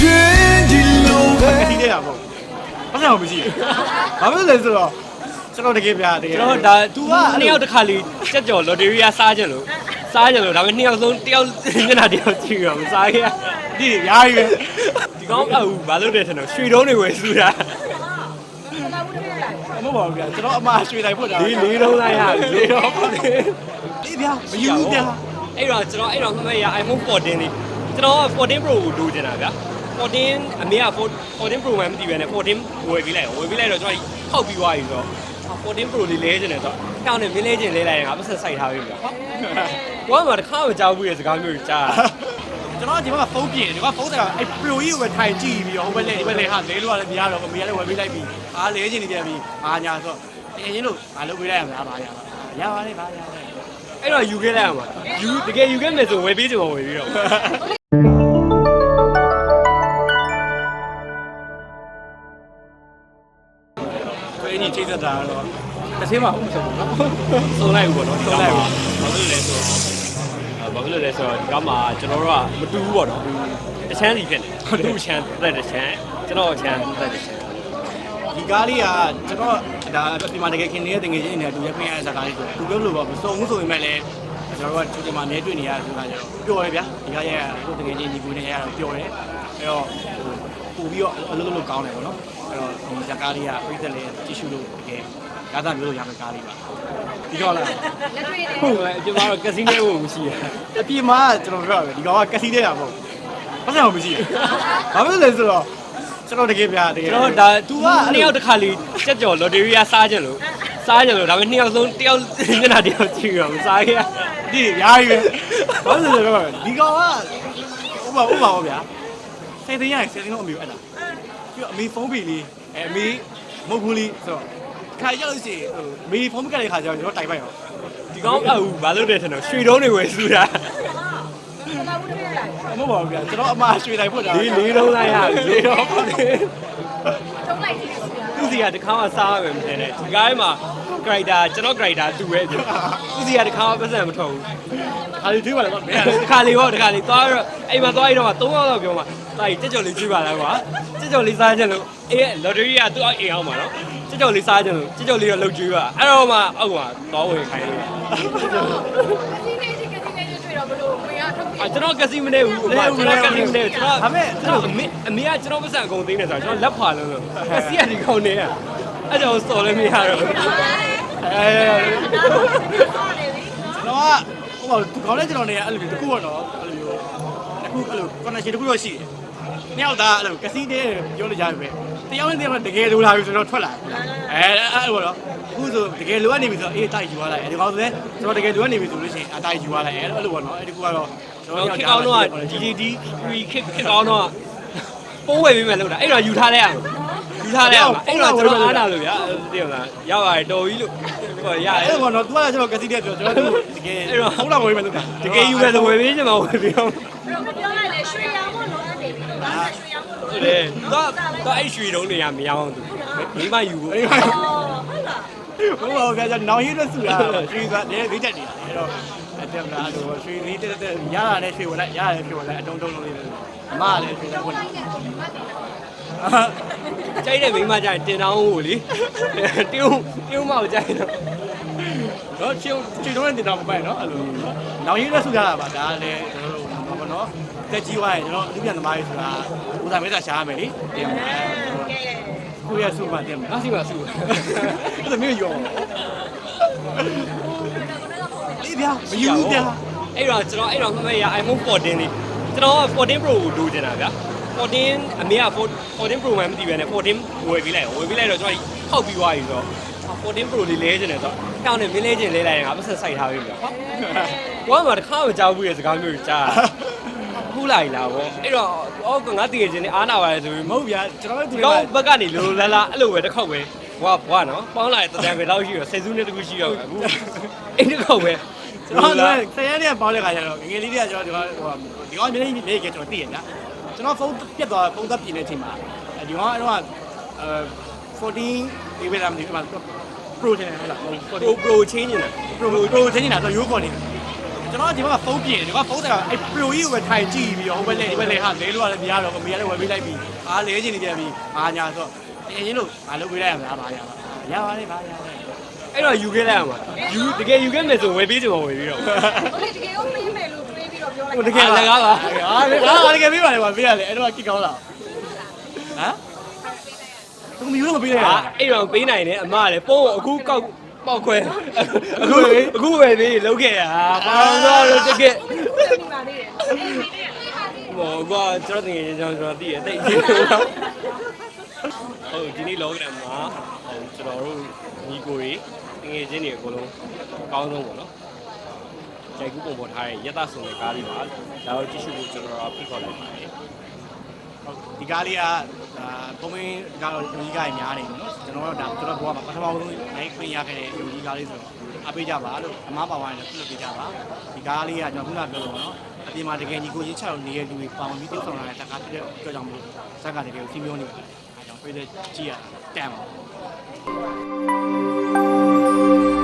ကျွင်းကြီးလိုပဲကတိခဲ့တာပေါ့ဘာကြောင့်မရှိလဲဘာဖြစ်လဲဆိုတော့ကျွန်တော်တကယ်ပြတကယ်ကျွန်တော်ဒါ तू ကနှစ်ယောက်တစ်ခါလေးကြက်ကြော်လော်တရီယာစားကြလို့စားကြလို့ဒါပေမဲ့နှစ်ယောက်ဆုံးတစ်ယောက်မျက်နှာတစ်ယောက်ကြည့်ရောမစားခဲ့ရဒီအများကြီးပဲဒီကောင်းအူဘာလို့လဲထင်တော့ရွှေတုံးတွေဝယ်စုတာမဟုတ်ပါဘူးဗျာကျွန်တော်အမရွှေတိုင်းဖွင့်တာဒီလေးတုံးလိုက်ရလေးတော့ဒီဗျာမယူဘူးဗျာအဲ့တော့ကျွန်တော်အဲ့တော့မှတ်ရ iPhone 14လေးကျွန်တော်14 Pro ကိုလိုချင်တာဗျာ 14အမေက14 Pro မှမသိပဲနဲ့14ဝယ်ပြီးလိုက်ဝယ်ပြီးလိုက်တော့ကျွန်တော်ခောက်ပြီးသွားပြီဆိုတော့14 Pro လေးလဲချင်တယ်ဆိုတော့တောင်းနေမင်းလဲချင်လဲလိုက်ရင်ငါပတ်ဆက်စိုက်ထားပြီဗျာဟုတ်ဘာမှတစ်ခါမကြောက်ဘူးရဲ့စကားမျိုးကြီးကြားကျွန်တော်ဒီမှာဖုန်းပြင်ဒီမှာဖုန်းတယ်အဲ့ Pro ကြီးကိုပဲထိုင်ကြည့်ပြီးတော့ဟိုဘက်လဲဒီဘက်လဲဟာလဲလို့ရတယ်မရတော့ဘူးမရလည်းဝယ်ပေးလိုက်ပြီအားလဲချင်နေပြန်ပြီအားညာဆိုတကယ်ချင်းလို့မလုပ်ပေးလိုက်ရမလားပါရပါရပါတယ်ပါရပါတယ်အဲ့တော့ယူခဲ့လိုက်အောင်ပါယူတကယ်ယူခဲ့မယ်ဆိုဝယ်ပေးချင်ပါဝယ်ပြီးတော့ တစ်သေးမှဟုတ်မဆုံးဘူးနော်သုံးလိုက်ဘူးပေါ့နော်သုံးလိုက်ဘူးဘာလို့လဲဆိုတော့ဘာလို့လဲဆိုတော့ဒီကမှာကျွန်တော်တို့ကမတူဘူးပေါ့နော်တချမ်းစီဖြစ်နေသူ့ချမ်းတက်တဲ့ချမ်းကျွန်တော်ချမ်းတက်တဲ့ချမ်းဒီကားလေးကကျွန်တော်ဒါဒီမှာတကယ်ခင်နေတဲ့တကယ်ချင်းနေတူရပြင်ရတဲ့ဇာတ်ကားလေးဆိုသူပြောလို့ပေါ့မစုံဘူးဆိုပေမဲ့လည်းကျွန်တော်တို့ကဒီမှာနေတွေ့နေရဆိုတာကျတော့ပျော်တယ်ဗျာဒီကားရဲ့ဟိုတကယ်ချင်းညီကိုနေရတော့ပျော်တယ်အဲ့တော့ဟိုပို့ပြီးတော့အလုပ်လုပ်ကောင်းတယ်ပေါ့နော်အဲ့တော့ဒီဇာတ်ကားလေးကပြည့်တဲ့လေကြည့်ရှုလို့တကယ် ကားသားမျိုးလို့ရမယ့်ကားလေးပါဒီတော့လားဟုတ်ကဲ့အပြင်မှာတော့ကစီနိုကိုမရှိရအပြင်မှာကျွန်တော်ပြောရမယ်ဒီကောင်ကကစီတဲ့တာမဟုတ်ဘာကြောင့်မရှိလဲဘာဖြစ်လဲဆိုတော့ကျွန်တော်တကယ်ပြတကယ်ကျွန်တော်ဒါ तू ကနှစ်ယောက်တစ်ခါလေးကြက်ကြော်လော်တရီယာစားကြလို့စားကြလို့ဒါပေမဲ့နှစ်ယောက်ဆုံးတစ်ယောက်မျက်နှာတစ်ယောက်ကြည့်ရောမစားခဲ့ရဒီအများကြီးပဲဘာလို့လဲဆိုတော့ဒီကောင်ကဥပမာဥပမာပေါ့ဗျာစေတင်ရရင်စေတင်တော့အမေကိုအဲ့ဒါပြီးတော့အမေဖုန်းပီလေးအဲအမေမဟုတ်ဘူးလေးဆိုတော့ ခါရောက်လို့ရှိရင်ဟိုအမေဖုန်းမကတဲ့ခါကျတော့ကျွန်တော်တိုင်ပိုက်ရောဒီကောင်းအူဘာလို့လဲထင်တော့ရွှေတုံးတွေဝယ်စုတာမဟုတ်ပါဘူးဗျာကျွန်တော်အမရွှေတိုင်ဖွင့်တာဒီလေးတုံးလိုက်ရလေးတော့တုံးလိုက်ကြည့်စီလားသူစီကတခါမှစားရမယ်မထင်နဲ့ဒီကားမှာ character ကျွန်တော် character တူပဲသူစီကတခါမှပတ်စံမထုတ်ဘူးခါလေးတွေးပါလားမင်းတခါလေးဟောတခါလေးသွားတော့အိမ်မှာသွားရတော့3ရောက်တော့ပြောမှာတာကြီးတက်ကြော်လေးကြည့်ပါလားကွာတက်ကြော်လေးစားကြလို့အေးလော်တရီကသူ့အိမ်အောင်မှာနော်တက်ကြော်လေးစားကြလို့တက်ကြော်လေးတော့လှုပ်ကြွေးပါအဲ့တော့မှအောက်မှာသွားဝင်ခိုင်းတယ်ကတိနေချင်းကတိနေချင်းတွေ့တော့ဘလို့ဝင်ရထုတ်ပြအာကျွန်တော်ကစီမနေဘူးကျွန်တော်ကစီမနေကျွန်တော်ဒါပေမဲ့ကျွန်တော်အမေအမေကကျွန်တော်ပတ်စံအကုန်သိနေဆိုတော့ကျွန်တော်လက်ဖာလုံးလို့ကစီကဒီကောင်နေရ အဲ့ကြောင့်စော်လည်းမရတော့ဘူးအဲကျွန်တော်ကဟိုပါသူကောင်းတဲ့ကျွန်တော်နေအဲ့လိုမျိုးတစ်ခုတော့အဲ့လိုမျိုးတစ်ခုအဲ့လို connection တစ်ခုတော့ရှိတယ်။နှစ်ယောက်သားအဲ့လိုကစီးတဲ့ပြောလို့ရတယ်ပဲ။တယောက်နဲ့တယောက်ကတကယ်လိုလာပြီဆိုတော့ထွက်လာတယ်။အဲအဲ့လိုတော့အခုဆိုတကယ်လိုအပ်နေပြီဆိုတော့အေးတိုက်ယူသွားလိုက်။အဲဒီကောင်ဆိုလည်းကျွန်တော်တကယ်လိုအပ်နေပြီဆိုလို့ရှိရင်အတိုက်ယူသွားလိုက်။အဲ့လိုပေါ့နော်။အဲ့ဒီကူကတော့ကျွန်ကျွန်တော်တော်ခေကောင်းတော့ GGD 3 kick ခေကောင်းတော့ပိုးဝယ်ပြီးမှလောက်တာအဲ့တော့ယူထားလိုက်ရယူထား လိုက်ရအဲ့တော့ကျွန်တော်အားနာလို့ဗျာသိရမလားရောက်ရတယ်တော်ပြီလို့ဟောရရအဲ့လိုပေါ့နော်။ तू ကကျွန်တော်ကစီးတဲ့ပြောကျွန်တော်တကယ်ဟုတ်တော့ဝင်မယ်လို့တာတကယ်ယူမယ်ဆိုဝယ်ပေးချင်မှာဝယ်ပေးအောင်ဘလို့မပြောလိုက်လေရွှေရောင်မို့လို့အဲ့ဒီရွှေရောင်မို့လို့ဟုတ်တယ်တော့တော့အဲ့ရွှေတုံးတွေကမရအောင်သူမိမယူဖို့အေးပါဟုတ်လားဟုတ်ပါဘူးဗျာကျွန်တော်နောင်ရည်လို့စုတာရွှေသွားတယ်လေးတက်နေတာအဲ့တော့အတက်မလားလို့ရွှေလေးတက်တက်ရတာလည်းရွှေဝင်လိုက်ရတာလည်းရွှေဝင်လိုက်အတုံးတုံးလုံးလေးအမလည်းရွှေလည်းဝင်လိုက် ကြိုက်တဲ့မိမကြရင်တင်တောင်းဖို့လေတင်းတင်းမောက်ကြိုက်တော့တော့ချင်းချင်းတော့တင်တော့မပိုင်နော်အဲ့လိုနောင်ရည်လို့စုကြတာပါဒါလည်းကျွန်တော်တို့ဘာပေါ့နော်တက်ကြီးသွားရင်ကျွန်တော်အလူပြန်သမားကြီးဆိုတာဦးသားမဲသာရှားရမယ်လေတင်ပါကိုရစုမှတင်မှာငါစီပါစုအဲ့ဒါမျိုးရောအေးဗျာမယူဘူးဗျာအဲ့တော့ကျွန်တော်အဲ့တော့မှတ်ရ iPhone 14လေးကျွန်တော်14 Pro ကိုလိုချင်တာဗျာ 14အမေက14 Pro မှမသိပဲနဲ့14ဝယ်ပြီးလိုက်ဝယ်ပြီးလိုက်တော့ကျွန်တော်ခောက်ပြီးသွားပြီဆိုတော့14 Pro လေးလဲချင်တယ်ဆိုတော့တောင်းနေမင်းလဲချင်လဲလိုက်ရင်ငါပတ်ဆက်စိုက်ထားပြီဗျာဟုတ်ဘာမှတစ်ခါမကြောက်ဘူးရဲ့စကားမျိုးကြီးကြားခုလိုက်လာဗောအဲ့တော့အော်ငါတည်ချင်းနေအားနာပါလေဆိုပြီးမဟုတ်ဗျာကျွန်တော်တို့ဒီဒီကောင်ဘက်ကနေလိုလိုလာလာအဲ့လိုပဲတစ်ခေါက်ပဲဘွားဘွားနော်ပေါင်းလာတဲ့တန်ပဲလောက်ရှိရောဆယ်စုနှစ်တခုရှိရောအခုအဲ့ဒီခေါက်ပဲကျွန်တော်တို့ဆယ်ရက်နဲ့ပေါင်းတဲ့ခါကျတော့ငငယ်လေးတွေကကျွန်တော်ဒီကောင်ဟိုဒီကောင်မျက်နှာလေးကကျွန်တော်သိရညာ ကျွန်တော်ဖုန်းပြက်သွားပုံသက်ပြင်းတဲ့အချိန်မှာဒီကောင်ကအဲ့တော့အဲ14ဒီဘယ်လာမသိဘူးအဲ့မှာ pro ချင်တယ်ဟုတ်လား pro pro ချင်းနေတာ pro pro ချင်းနေတာတော့ရိုးခေါ်နေတယ်ကျွန်တော်ဒီဘက်ကဖုန်းပြင်ဒီဘက်ကဖုန်းတက်ကအဲ့ pro ကြီးကိုပဲထိုင်ကြည့်ပြီးတော့ဟိုဘက်လဲဒီဘက်လဲဟာလဲလို့ရတယ်မရတော့ဘူးမရလဲဝယ်ပေးလိုက်ပြီးအားလဲချင်နေပြန်ပြီးအားညာဆိုအရင်လို့မလုပ်ပေးလိုက်ရမလားပါရပါရပါတယ်ပါရပါတယ်အဲ့တော့ယူခဲ့လိုက်ရမှာယူတကယ်ယူခဲ့မယ်ဆိုဝယ်ပေးချင်မှာဝယ်ပြီးတော့ဟုတ်ကဲ့တကယ်ကိုမင်း ပြီးတော့ပြောလိုက်ဟိုတကယ်လည်းကားပါဟာလေကားတကယ်ပေးပါလေပါပေးရတယ်အဲ့တော့ကိကောင်းလားဟမ်သူမယူလို့မပေးလိုက်ရအာအဲ့တော့ပေးနိုင်တယ်အမကလည်းပုံးကိုအခုကောက်ပေါက်ခွဲအခုအခုဝယ်ပေးလုံးခဲ့တာဘာလို့တော့တကယ်ပြန်နေပါသေးတယ်ဟိုကွာကျွန်တော်တကယ်ကျွန်တော်သိရတိတ်ဟုတ်ဒီနေ့လောကရမှာဟိုကျွန်တော်တို့ညီကိုတွေတကယ်ချင်းတွေအကုန်လုံးအကောင်းဆုံးပေါ့နော် ကြိုက်ကူးပုံပေါ်ထားတဲ့ရတဆုံတဲ့ကားလေးပါဒါတော့ကြည့်ရှုဖို့ကျွန်တော်ဖိတ်ခေါ်လိုက်ပါတယ်ဒီကားလေးကဒါပုံမင်းကတော့လူကြီးကားကြီးများနေပြီနော်ကျွန်တော်တို့ဒါကျွန်တော်ဘွားမှာပထမဆုံးနိုင်ခွင့်ရခဲ့တဲ့လူကြီးကားလေးဆိုတော့အပေးကြပါလို့အမားပါဝိုင်းလည်းပြုလုပ်ပေးကြပါဒီကားလေးကကျွန်တော်ခုနပြောလို့နော်အပြင်မှာတကယ်ညီကိုချင်းချောက်နေတဲ့လူတွေပေါင်ပြီးတုတ်ဆောင်လာတဲ့တကားဖြစ်တဲ့အတွက်ကြောင့်မလို့ဇက်ကတကယ်ကိုစီးမျိုးနေပါတယ်အဲကြောင့်ပြေးတဲ့ကြည့်ရတန်ပါ